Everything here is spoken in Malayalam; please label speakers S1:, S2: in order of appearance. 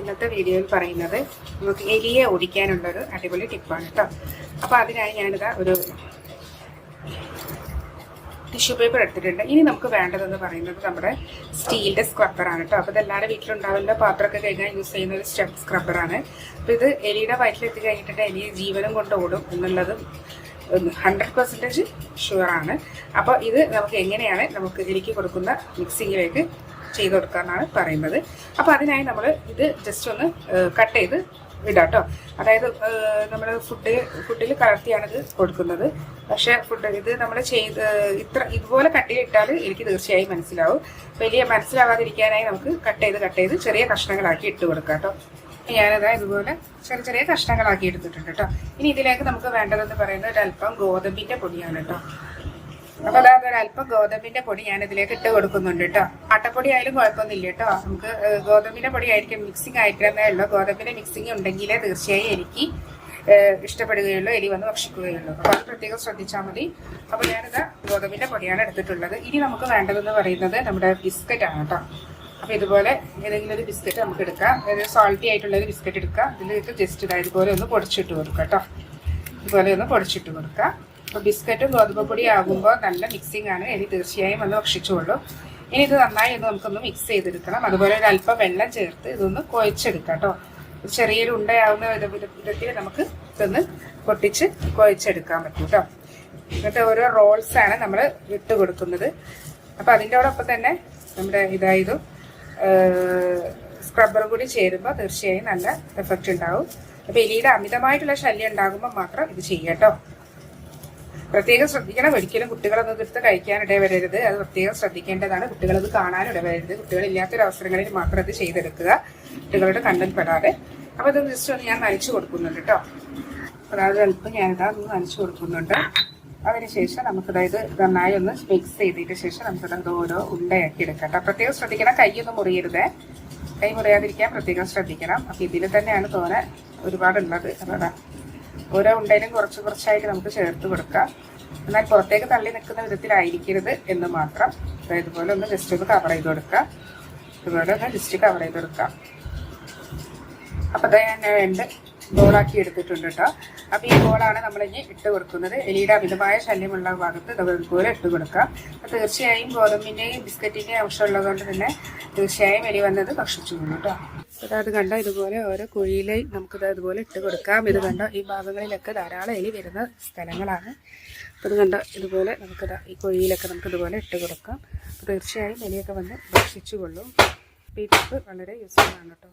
S1: ഇന്നത്തെ വീഡിയോയിൽ പറയുന്നത് നമുക്ക് എലിയെ ഓടിക്കാനുള്ളൊരു അടിപൊളി ടിപ്പാണ് കേട്ടോ അപ്പോൾ അതിനായി ഞാനിതാ ഒരു ടിഷ്യൂ പേപ്പർ എടുത്തിട്ടുണ്ട്. ഇനി നമുക്ക് വേണ്ടതെന്ന് പറയുന്നത് നമ്മുടെ സ്റ്റീലിന്റെ സ്ക്രബ്ബറാണ് കേട്ടോ അപ്പോൾ ഇതെല്ലാവരുടെ വീട്ടിലുണ്ടാവില്ല പാത്രമൊക്കെ കഴുകാൻ യൂസ് ചെയ്യുന്ന ഒരു സ്റ്റെപ്പ് സ്ക്രബ്ബറാണ് അപ്പോൾ ഇത് എലിയുടെ വയറ്റിലെത്തി കഴിഞ്ഞിട്ട് എലി ജീവനും കൊണ്ട് ഓടും എന്നുള്ളത് ഹൺഡ്രഡ് പെർസെന്റേജ് ഷുവറാണ് അപ്പോൾ ഇത് നമുക്ക് എങ്ങനെയാണ് നമുക്ക് എലിക്ക് കൊടുക്കുന്ന മിക്സിങ്ങിലേക്ക് ചെയ്ത് കൊടുക്കാമെന്നാണ് പറയുന്നത്. അപ്പോൾ അതിനായി നമ്മൾ ഇത് ജസ്റ്റ് ഒന്ന് കട്ട് ചെയ്ത് ഇടാം കേട്ടോ അതായത് നമ്മൾ ഫുഡ് ഫുഡിൽ കലർത്തിയാണ് ഇത് കൊടുക്കുന്നത്. പക്ഷേ ഫുഡ് ഇത് നമ്മൾ ചെയ്ത് ഇത്ര ഇതുപോലെ കട്ട് ചെയ്തിട്ടാൽ എനിക്ക് തീർച്ചയായും മനസ്സിലാവും. വലിയ മനസ്സിലാവാതിരിക്കാനായി നമുക്ക് കട്ട് ചെയ്ത് കട്ട് ചെയ്ത് ചെറിയ കഷ്ണങ്ങളാക്കി ഇട്ട് കൊടുക്കാം കേട്ടോ ഞാനതാ ഇതുപോലെ ചെറിയ ചെറിയ കഷ്ണങ്ങളാക്കി എടുത്തിട്ടുണ്ട് കേട്ടോ ഇനി ഇതിലേക്ക് നമുക്ക് വേണ്ടതെന്ന് പറയുന്നത് ഒരല്പം ഗോതമ്പിന്റെ പൊടിയാണ് കേട്ടോ അപ്പൊ അതായത് ഒരല്പം ഗോതമ്പിന്റെ പൊടി ഞാൻ ഇതിലേക്ക് ഇട്ട് കൊടുക്കുന്നുണ്ട് കേട്ടോ അട്ടപ്പൊടി ആയാലും കുഴപ്പമൊന്നുമില്ല കേട്ടോ നമുക്ക് ഗോതമ്പിന്റെ പൊടി ആയിരിക്കും മിക്സിംഗ് ആയിരിക്കുന്നേ ഉള്ളൂ. ഗോതമ്പിന്റെ മിക്സിംഗ് ഉണ്ടെങ്കിലേ തീർച്ചയായും എനിക്ക് ഇഷ്ടപ്പെടുകയുള്ളൂ എലി വന്ന് ഭക്ഷിക്കുകയുള്ളൂ. അപ്പൊ അത് പ്രത്യേകം ശ്രദ്ധിച്ചാൽ മതി. അപ്പൊ ഞാനിത് ഗോതമ്പിന്റെ പൊടിയാണ് എടുത്തിട്ടുള്ളത്. ഇനി നമുക്ക് വേണ്ടതെന്ന് പറയുന്നത് നമ്മുടെ ബിസ്ക്കറ്റ് ആണ് കേട്ടോ അപ്പൊ ഇതുപോലെ ഏതെങ്കിലും ഒരു ബിസ്ക്കറ്റ് നമുക്ക് എടുക്കാം. അതായത് സോൾട്ടി ആയിട്ടുള്ള ഒരു ബിസ്ക്കറ്റ് എടുക്കാം. ഇതിലേക്ക് ജസ്റ്റ് ഇതാ ഇതുപോലെ ഒന്ന് പൊടിച്ചിട്ട് കൊടുക്കാം കേട്ടോ ഇതുപോലെ ഒന്ന് പൊടിച്ചിട്ട് കൊടുക്കാം. അപ്പോൾ ബിസ്ക്കറ്റും ഗോതമ്പ് പൊടി ആകുമ്പോൾ നല്ല മിക്സിംഗ് ആണ്. ഇനി തീർച്ചയായും ഒന്ന് ഭക്ഷിച്ചോളൂ. ഇനി ഇത് നന്നായി ഒന്ന് നമുക്കൊന്ന് മിക്സ് ചെയ്തെടുക്കണം. അതുപോലെ ഒരു അല്പം വെള്ളം ചേർത്ത് ഇതൊന്ന് കുഴച്ചെടുക്കാം കേട്ടോ. ചെറിയൊരു ഉണ്ടയാവുന്ന വിധ- വിധ- വിധത്തിൽ നമുക്ക് ഇതൊന്ന് പൊട്ടിച്ച് കുഴച്ചെടുക്കാൻ പറ്റും കേട്ടോ. എന്നിട്ട് ഓരോ റോൾസ് ആണ് നമ്മൾ ഇട്ട് കൊടുക്കുന്നത്. അപ്പം അതിന്റെ ഒപ്പം തന്നെ നമ്മുടെ ഇതായതും സ്ക്രബ്ബറും കൂടി ചേരുമ്പോൾ തീർച്ചയായും നല്ല എഫക്റ്റ് ഉണ്ടാവും. അപ്പോൾ എലിയുടെ അമിതമായിട്ടുള്ള ശല്യം ഉണ്ടാകുമ്പോൾ മാത്രം ഇത് ചെയ്യാം കേട്ടോ. പ്രത്യേകം ശ്രദ്ധിക്കണം. ഒരിക്കലും കുട്ടികളൊന്നും എടുത്ത് കഴിക്കാൻ ഇടവരരുത്. അത് പ്രത്യേകം ശ്രദ്ധിക്കേണ്ടതാണ്. കുട്ടികളത് കാണാൻ ഇടവരരുത്. അവസരങ്ങളിൽ മാത്രം അത് ചെയ്തെടുക്കുക. കുട്ടികളുടെ കണ്ടന്റ് പെടാതെ. അപ്പോൾ ഇത് ജസ്റ്റ് ഒന്ന് ഞാൻ നനച്ചു കൊടുക്കുന്നുണ്ട് കേട്ടോ അതായത് അല്പം ഞാനിതാ ഒന്ന് നനച്ചു കൊടുക്കുന്നുണ്ട്. അതിനുശേഷം നമുക്ക് അതായത് നന്നായി ഒന്ന് മിക്സ് ചെയ്തിട്ട് ശേഷം നമുക്ക് നമുക്കത് ഓരോ ഉണ്ടയാക്കി എടുക്കാം പ്രത്യേകം ശ്രദ്ധിക്കണം. കൈയൊന്നും മുറിയരുത്. കൈ മുറിയാതിരിക്കാൻ പ്രത്യേകം ശ്രദ്ധിക്കണം. അപ്പം ഇതിൽ തന്നെയാണ് തോനെ ഒരുപാടുള്ളത്. അതാ ഓരോ ഉണ്ടയിലും കുറച്ച് കുറച്ചായിട്ട് നമുക്ക് ചേർത്ത് കൊടുക്കാം. എന്നാൽ പുറത്തേക്ക് തള്ളി നിൽക്കുന്ന വിധത്തിലായിരിക്കരുത് എന്ന് മാത്രം. അതായത് ഇതുപോലെ ഒന്ന് ജസ്റ്റ് ഒന്ന് കവർ ചെയ്ത് കൊടുക്കുക ഇതുപോലെ ഒന്ന് ജസ്റ്റ് കവർ ചെയ്ത് കൊടുക്കാം. അപ്പം തന്നെ ഞാൻ രണ്ട് ബോളാക്കി എടുത്തിട്ടുണ്ട് കേട്ടോ. അപ്പൊ ഈ ബോളാണ് നമ്മൾ ഇനി ഇട്ട് കൊടുക്കുന്നത്. എലിയുടെ അമിതമായ ശല്യമുള്ള ഭാഗത്ത് ഇതുപോലെ ഇട്ട് കൊടുക്കാം. അപ്പൊ തീർച്ചയായും ഗോതമ്പിന്റെയും ബിസ്ക്കറ്റിന്റെയും കൊണ്ട് തന്നെ തീർച്ചയായും എലി വന്നത് ഭക്ഷിച്ചു കൊള്ളു കേട്ടോ. അതായത് കണ്ട ഇതുപോലെ ഓരോ കുഴിയിലായി നമുക്കിത് അതുപോലെ ഇട്ട് കൊടുക്കാം. ഇത് കണ്ട ഈ ഭാഗങ്ങളിലൊക്കെ ധാരാളം എലി വരുന്ന സ്ഥലങ്ങളാണ്. അപ്പോൾ ഇത് കണ്ട ഇതുപോലെ നമുക്കിത് ഈ കുഴിയിലൊക്കെ നമുക്ക് ഇതുപോലെ ഇട്ട് കൊടുക്കാം. അപ്പോൾ തീർച്ചയായും എലിയൊക്കെ വന്ന് ഭക്ഷിച്ചു കൊള്ളും. അപ്പോൾ ഈ ടിപ്പ് വളരെ യൂസ്ഫുൾ ആണ് കേട്ടോ.